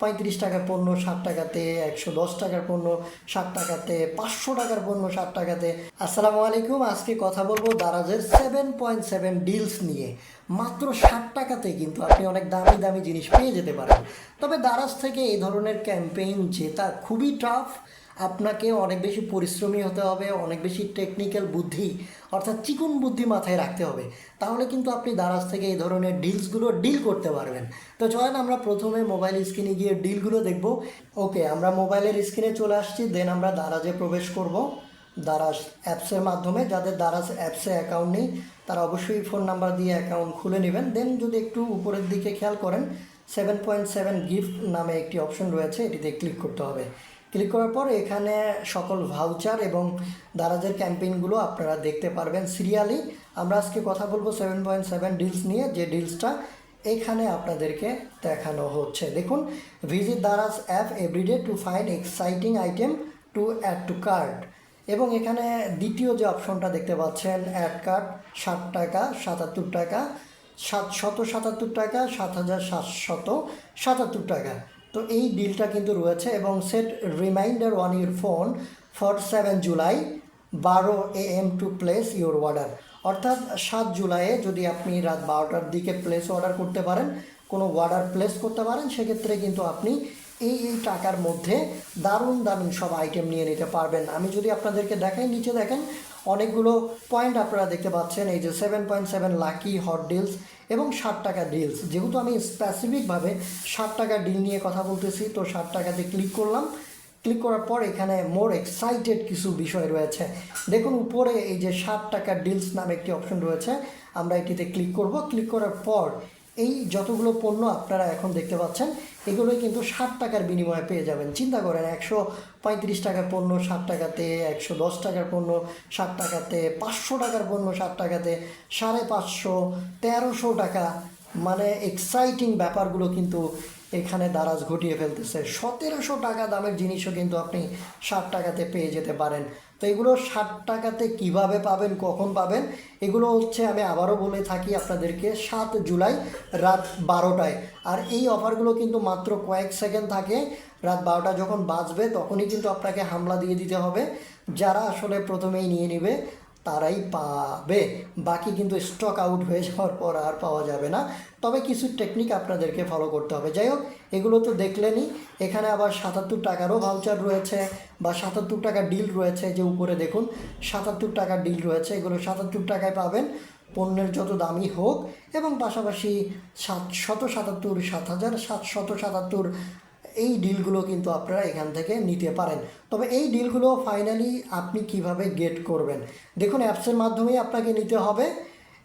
পঁয়ত্রিশ টাকার পণ্য, ষাট টাকাতে একশো দশ টাকার পণ্য, ষাট টাকাতে পাঁচশো টাকার পণ্য, ষাট টাকাতে। আসসালামু আলাইকুম, আজকে কথা বলব দারাজের সেভেন পয়েন্ট সেভেন ডিলস নিয়ে। মাত্র ষাট টাকাতে কিন্তু আপনি অনেক দামি দামি জিনিস পেয়ে যেতে পারেন। তবে দারাজ থেকে এই ধরনের ক্যাম্পেইন জেতা খুবই টাফ আপনাকে অনেক বেশি পরিশ্রমী হতে হবে, অনেক বেশি টেকনিক্যাল বুদ্ধি, অর্থাৎ চিকুন বুদ্ধি মাথায় রাখতে হবে। তাহলে কিন্তু আপনি দারাজ থেকে এই ধরনের ডিলসগুলো ডিল করতে পারবেন। তো চলেন আমরা প্রথমে মোবাইল স্ক্রিনে গিয়ে ডিলগুলো দেখব। ওকে আমরা মোবাইলের স্ক্রিনে চলে আসছি দেন আমরা দারাজে প্রবেশ করব। দারাজ অ্যাপসের মাধ্যমে, যাদের দারাজ অ্যাপসে অ্যাকাউন্ট নেই, তারা অবশ্যই ফোন নাম্বার দিয়ে অ্যাকাউন্ট খুলে নেবেন। দেন যদি একটু উপরের দিকে খেয়াল করেন সেভেন পয়েন্ট সেভেন গিফট নামে একটি অপশন রয়েছে, এটিতে ক্লিক করতে হবে। ক্লিক করার পর এখানে সকল ভাউচার এবং দারাজের ক্যাম্পেইনগুলো আপনারা দেখতে পারবেন সিরিয়ালি। আমরা আজকে কথা বলব সেভেন পয়েন্ট সেভেন ডিলস নিয়ে, যে ডিলসটা এখানে আপনাদেরকে দেখানো হচ্ছে। দেখুন visit Daraz app everyday to find exciting item to add to cart এবং এখানে দ্বিতীয় যে অপশনটা দেখতে পাচ্ছেন অ্যাড কার্ড ষাট টাকা, সাতাত্তর টাকা সাতশত সাতাত্তর টাকা, সাত হাজার সাতশত সাতাত্তর টাকা। তো এই ডিলটা কিন্তু রয়েছে এবং set reminder on your phone for seven July বারো A M to place your order অর্থাৎ সাত জুলাইয়ে যদি আপনি রাত বারোটার দিকে প্লেস অর্ডার করতে পারেন, কোনো অর্ডার প্লেস করতে পারেন, সেক্ষেত্রে কিন্তু আপনি এই এই টাকার মধ্যে দারুণ দারুণ সব আইটেম নিয়ে নিতে পারবেন। আমি যদি আপনাদেরকে দেখাই, নিচে দেখেন অনেকগুলো পয়েন্ট আপনারা দেখতে পাচ্ছেন, এই যে seven point seven lucky hot deals এবং ষাট টাকা ডিলস যেহেতু আমি স্পেসিফিকভাবে ষাট টাকা ডিল নিয়ে কথা বলতেছি, তো ষাট টাকাতে ক্লিক করলাম। ক্লিক করার পর এখানে মোর এক্সাইটেড কিছু বিষয় রয়েছে। দেখুন, উপরে এই যে ষাট টাকা ডিলস নামে একটি অপশন রয়েছে, আমরা এটিতে ক্লিক করব। ক্লিক করার পর এই যতগুলো পণ্য আপনারা এখন দেখতে পাচ্ছেন, এগুলোই কিন্তু ষাট টাকার বিনিময়ে পেয়ে যাবেন। চিন্তা করেন, একশো পঁয়ত্রিশ টাকার পণ্য ষাট টাকাতে, একশো দশ টাকার পণ্য ষাট টাকাতে, পাঁচশো টাকার পণ্য ষাট টাকাতে, সাড়ে পাঁচশো, তেরোশো টাকা। মানে এক্সাইটিং ব্যাপারগুলো কিন্তু এখানে দারাজ ঘটিয়ে ফেলতেছে। সতেরোশো টাকা দামের জিনিসও কিন্তু আপনি ষাট টাকাতে পেয়ে যেতে পারেন। তো এগুলো ষাট টাকাতে কীভাবে পাবেন, কখন পাবেন, এগুলো হচ্ছে আমি আবারও বলে থাকি আপনাদেরকে, সাত জুলাই রাত বারোটায়। আর এই অফারগুলো কিন্তু মাত্র কয়েক সেকেন্ড থাকে। রাত বারোটা যখন বাজবে তখনই কিন্তু আপনাকে হামলা দিয়ে দিতে হবে। যারা আসলে প্রথমেই নিয়ে নেবে তারাই পাবে। বাকি কিন্তু স্টক আউট হয়ে যাওয়ার পর আর পাওয়া যাবে না। তবে কিছু টেকনিক আপনাদেরকে ফলো করতে হবে। যাই হোক, এগুলো তো দেখলেনই। এখানে আবার সাতাত্তর টাকারও ভাউচার রয়েছে বা সাতাত্তর টাকা ডিল রয়েছে। যে উপরে দেখুন, সাতাত্তর টাকার ডিল রয়েছে। এগুলো সাতাত্তর টাকায় পাবেন। পণ্যের যত দামি হোক এবং পাশাপাশি সাত শত সাতাত্তর, সাত হাজার সাতশত সাতাত্তর এই ডিলগুলো কিন্তু আপনারা এখান থেকে নিতে পারেন। তবে এই ডিলগুলো ফাইনালি আপনি কীভাবে গেট করবেন? দেখুন অ্যাপসের মাধ্যমেই আপনাকে নিতে হবে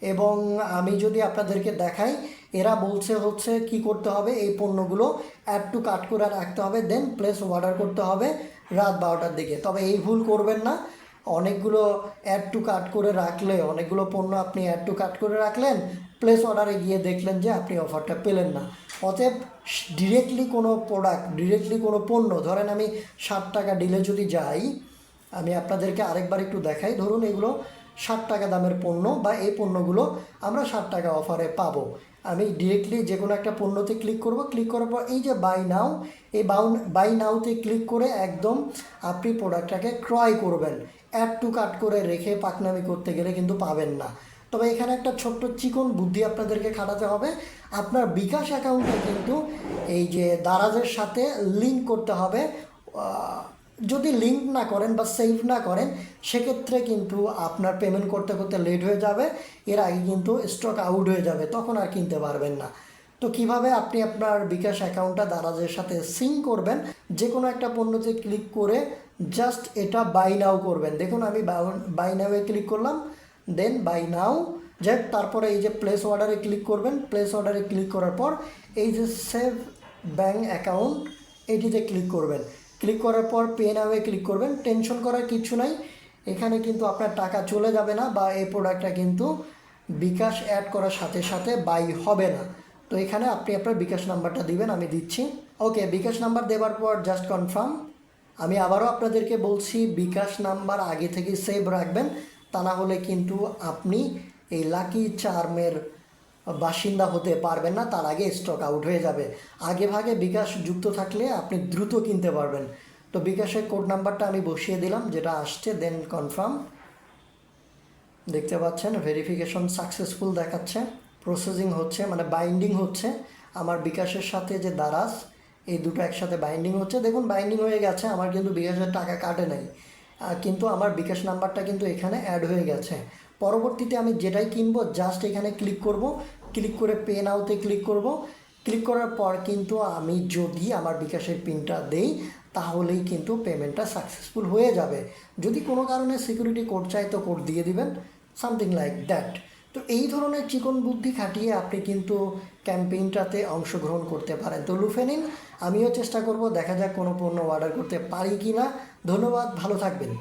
এবং আমি যদি আপনাদেরকে দেখাই, এরা বলছে হচ্ছে কি করতে হবে? এই পণ্যগুলো অ্যাড টু কাট করে রাখতে হবে দেন প্লেস অর্ডার করতে হবে রাত বারোটার দিকে। তবে এই ভুল করবেন না। অনেকগুলো অ্যাড টু কাট করে রাখলে, অনেকগুলো পণ্য আপনি অ্যাড টু কাট করে রাখলেন প্লেস অর্ডারে গিয়ে দেখলেন যে আপনি অফারটা পেলেন না। অতএব ডিরেক্টলি কোনো প্রোডাক্ট ডিরেক্টলি কোনো পণ্য, ধরেন আমি ষাট টাকা ডিলে যদি যাই, আমি আপনাদেরকে আরেকবার একটু দেখাই, ধরুন এগুলো ষাট টাকা দামের পণ্য বা এই পণ্যগুলো আমরা ষাট টাকা অফারে পাবো। আমি ডিরেক্টলি যে কোনো একটা পণ্যতে ক্লিক করব। ক্লিক করার পর এই যে বাই নাও এই বাউন বাই নাওতে ক্লিক করে একদম আপনি প্রোডাক্টটাকে ক্রয় করবেন। অ্যাড টু কাট করে রেখে পাকনামি করতে গেলে কিন্তু পাবেন না। তবে এখানে একটা ছোট্ট চিকন বুদ্ধি আপনাদেরকে খাটাতে হবে। আপনার বিকাশ অ্যাকাউন্টে কিন্তু এই যে দারাজের সাথে লিঙ্ক করতে হবে। যদি লিঙ্ক না করেন বা সেভ না করেন, সেক্ষেত্রে কিন্তু আপনার পেমেন্ট করতে করতে লেট হয়ে যাবে। এর আগে কিন্তু স্টক আউট হয়ে যাবে, তখন আর কিনতে পারবেন না। তো কীভাবে আপনি আপনার বিকাশ অ্যাকাউন্টটা দারাজের সাথে সিঙ্ক করবেন? যে কোনো একটা পণ্যতে ক্লিক করে জাস্ট এটা বাই নাও করবেন। দেখুন, আমি বাই নাওয়ে ক্লিক করলাম দেন বাই নাও যাক তারপরে এই যে প্লেস অর্ডারে ক্লিক করবেন প্লেস অর্ডারে ক্লিক করার পর এই যে সেভ ব্যাঙ্ক অ্যাকাউন্ট এটিতে ক্লিক করবেন। ক্লিক করার পর পে নাওয়ে ক্লিক করবেন। টেনশন করার কিছু নাই। এখানে কিন্তু আপনার টাকা চলে যাবে না বা এই প্রোডাক্টটা কিন্তু বিকাশ অ্যাড করার সাথে সাথে বাই হবে না। তো এখানে আপনি আপনার বিকাশ নাম্বারটা দিবেন, আমি দিচ্ছি। ওকে বিকাশ নাম্বার দেওয়ার পর জাস্ট কনফার্ম আমি আবারও আপনাদেরকে বলছি, বিকাশ নাম্বার আগে থেকে সেভ রাখবেন। তা না হলে কিন্তু আপনি এই লাকি চার্মের বাসিন্দা হতে পারবেন না, তার আগে স্টক আউট হয়ে যাবে। আগে ভাগে বিকাশ যুক্ত থাকলে আপনি দ্রুত কিনতে পারবেন। তো বিকাশের কোড নাম্বারটা আমি বসিয়ে দিলাম, যেটা আসছে দেন কনফার্ম দেখতে পাচ্ছেন ভেরিফিকেশন সাকসেসফুল দেখাচ্ছে প্রসেসিং হচ্ছে মানে বাইন্ডিং হচ্ছে। আমার বিকাশের সাথে যে দারাজ, এই দুটো একসাথে বাইন্ডিং হচ্ছে। দেখুন বাইন্ডিং হয়ে গেছে, আমার কিন্তু বিকাশের টাকা কাটে নাই। কিন্তু আমার বিকাশ নাম্বারটা কিন্তু এখানে অ্যাড হয়ে গেছে। পরবর্তীতে আমি যেটাই কিনবো জাস্ট এখানে ক্লিক করব ক্লিক করে পে নাওতে ক্লিক করব। ক্লিক করার পর কিন্তু আমি যদি আমার বিকাশের পিনটা দেই, তাহলেই কিন্তু পেমেন্টটা সাকসেসফুল হয়ে যাবে। যদি কোনো কারণে সিকিউরিটি কোড চাই তো কোড দিয়ে দিবেন সামথিং লাইক দ্যাট তো এই ধরনের চিকন বুদ্ধি খাটিয়ে আপনি কিন্তু ক্যাম্পেইনটাতে অংশগ্রহণ করতে পারেন। তো লুফে নিন, আমিও চেষ্টা করব, দেখা যাক কোনো পণ্য অর্ডার করতে পারি কি না ধন্যবাদ, ভালো থাকবেন।